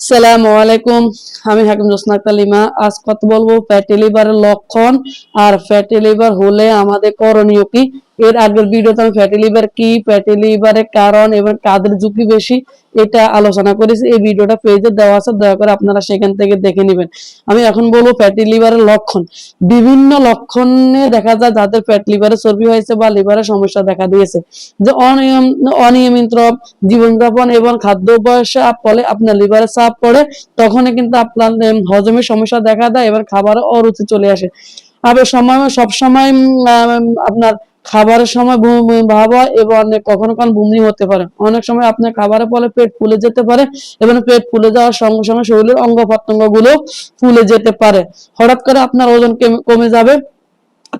সালাম আলাইকুম। আমি হাকিম জোসনা কালিমা আজ কত বলব ফ্যাটি লিভারের লক্ষণ। আর ফ্যাটি লিভার হলে আমাদের করণীয় কি? এর আগের ভিডিওতে আমি ফ্যাটি লিভার কি ফ্যাটি লিভারের কারণ এবং কাদের ঝুঁকি বেশি, এটা আলোচনা করেছি। এই ভিডিওটা পেজে দেওয়া আছে, দয়া করে আপনারা সেখান থেকে দেখে নেবেন। আমি এখন বলব ফ্যাটি লিভারের লক্ষণ। বিভিন্ন লক্ষণে দেখা যায় যাদের ফ্যাট লিভারে চর্বি হয়েছে বা লিভারের সমস্যা দেখা দিয়েছে। যে অনিয়ম, অনিয়মিত জীবনযাপন এবং খাদ্য অভ্যাসের ফলে আপনার লিভারে চাপ পড়ে, তখনই কিন্তু আপনার হজমের সমস্যা দেখা দেয় এবং খাবারে অরুচি চলে আসে। আবার সময় সব সময় আপনার খাবারের সময় বমি ভাব হয় এবং কখনো কখনো বমি হতে পারে। অনেক সময় আপনার খাবারের ফলে পেট ফুলে যেতে পারে এবং পেট ফুলে যাওয়ার সঙ্গে সঙ্গে শরীরের অঙ্গ প্রত্যঙ্গগুলো ফুলে যেতে পারে। হঠাৎ করে আপনার ওজন কমে যাবে।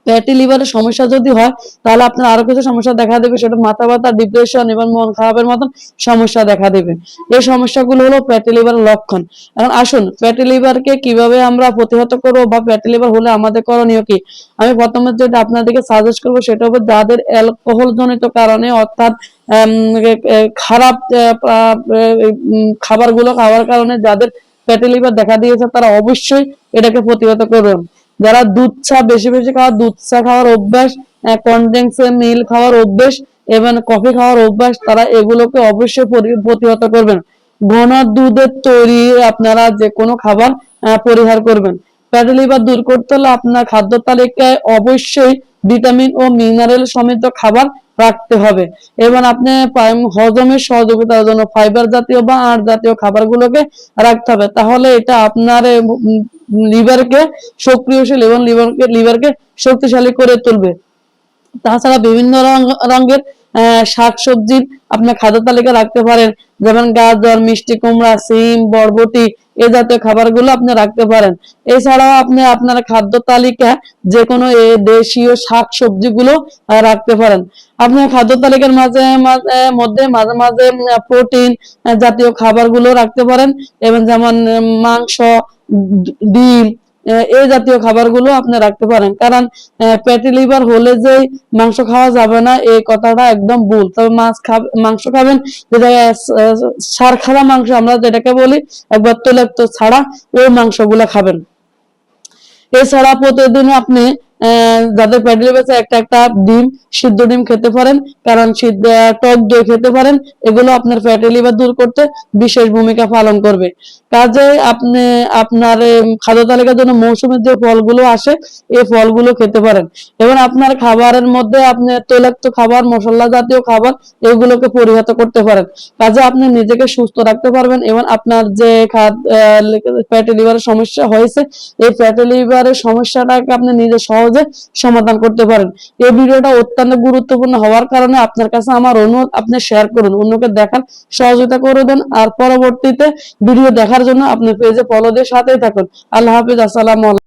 ফ্যাটি লিভারের সমস্যা যদি হয়, তাহলে আপনার আরও কিছু সমস্যা দেখা দেবে। সেটা মাথা ব্যথা ডিপ্রেশন এবং মন খারাপের মতন সমস্যা দেখা দেবে। এই সমস্যাগুলো হলো ফ্যাটি লিভারের লক্ষণ। এখন আসুন ফ্যাটি লিভারকে কীভাবে আমরা প্রতিহত করব বা ফ্যাটি লিভার হলে আমাদের করণীয় কি? আমি প্রথমে যেটা আপনাদেরকে সাজেস্ট করব, সেটা হবে যাদের অ্যালকোহল জনিত কারণে অর্থাৎ খারাপ খাবারগুলো খাওয়ার কারণে যাদের ফ্যাটি লিভার দেখা দিয়েছে, তারা অবশ্যই এটাকে প্রতিহত করবেন যারা দুধ চা বেশি বেশি খাওয়া দুধ চা খাওয়ার অভ্যাস কনডেন্স মিল খাওয়ার অভ্যাস এবং কফি খাওয়ার অভ্যাস, তারা এগুলোকে অবশ্যই প্রতিহত করবেন। ঘন দুধের তৈরি আপনারা যে কোনো খাবার পরিহার করবেন। ফ্যাটি লিভার দূর করতে হলে আপনার খাদ্য তালিকায় অবশ্যই ভিটামিন ও মিনারেল সমৃদ্ধ খাবার রাখতে হবে। এবং আপনি হজমের সহযোগিতার জন্য ফাইবার জাতীয় বা আঁশ জাতীয় খাবারগুলোকে রাখতে হবে। তাহলে এটা আপনার লিভারকে সক্রিয়শীল এবং লিভারকে লিভারকে শক্তিশালী করে তুলবে। তাছাড়া বিভিন্ন রঙের আহ, শাকসবজির আপনার খাদ্য তালিকা রাখতে পারেন। যেমন গাজর মিষ্টি কুমড়া সিম বরবটি এ জাতীয় খাবারগুলো আপনি রাখতে পারেন। এছাড়াও আপনি আপনার খাদ্য তালিকা যে কোনো দেশীয় শাক সবজিগুলো আহ, রাখতে পারেন। আপনার খাদ্য তালিকার মাঝে মধ্যে মাঝে মাঝে প্রোটিন জাতীয় খাবারগুলো রাখতে পারেন। এবং যেমন মাংস ডিম এই জাতীয় খাবারগুলো আপনি রাখতে পারেন। কারণ ফ্যাটি লিভার হলে যে মাংস খাওয়া যাবে না, এই কথাটা একদম ভুল। তবে মাছ খাবে মাংস খাবেন, যেটা সার খাওয়া মাংস, আমরা যেটাকে বলি, একবার তৈলাক্ত ছাড়া ওই মাংসগুলো খাবেন। এছাড়া প্রতিদিন আপনি যাদের ফ্যাটি লিভার একটা একটা ডিম, সিদ্ধ ডিম খেতে পারেন, কারণ সিদ্ধ টক দই খেতে পারেন, এগুলো আপনার ফ্যাটি লিভার দূর করতে বিশেষ ভূমিকা পালন করবে। কাজে আপনি, আপনার খাদ্য তালিকার জন্য মৌসুমের যে ফলগুলো আসে, এই ফলগুলো খেতে পারেন। এবং আপনার খাবারের মধ্যে আপনি তৈলাক্ত খাবার, মশলা জাতীয় খাবার, এগুলোকে পরিহত করতে পারেন। কাজে আপনি নিজেকে সুস্থ রাখতে পারবেন এবং আপনার যে ফ্যাটি লিভারের সমস্যা হয়েছে, এই ফ্যাটি লিভারের সমস্যাটাকে আপনি নিজে সহজে সমাধান করতে পারেন। এই ভিডিওটা অত্যন্ত গুরুত্বপূর্ণ হওয়ার কারণে আপনার কাছে আমার অনুরোধ, আপনি শেয়ার করুন, অন্যকে দেখার সহযোগিতা করে দেন। আর পরবর্তীতে ভিডিও দেখার জন্য আপনি পেজে ফলো সাথেই থাকুন। আল্লাহ হাফিজ, আসসালামু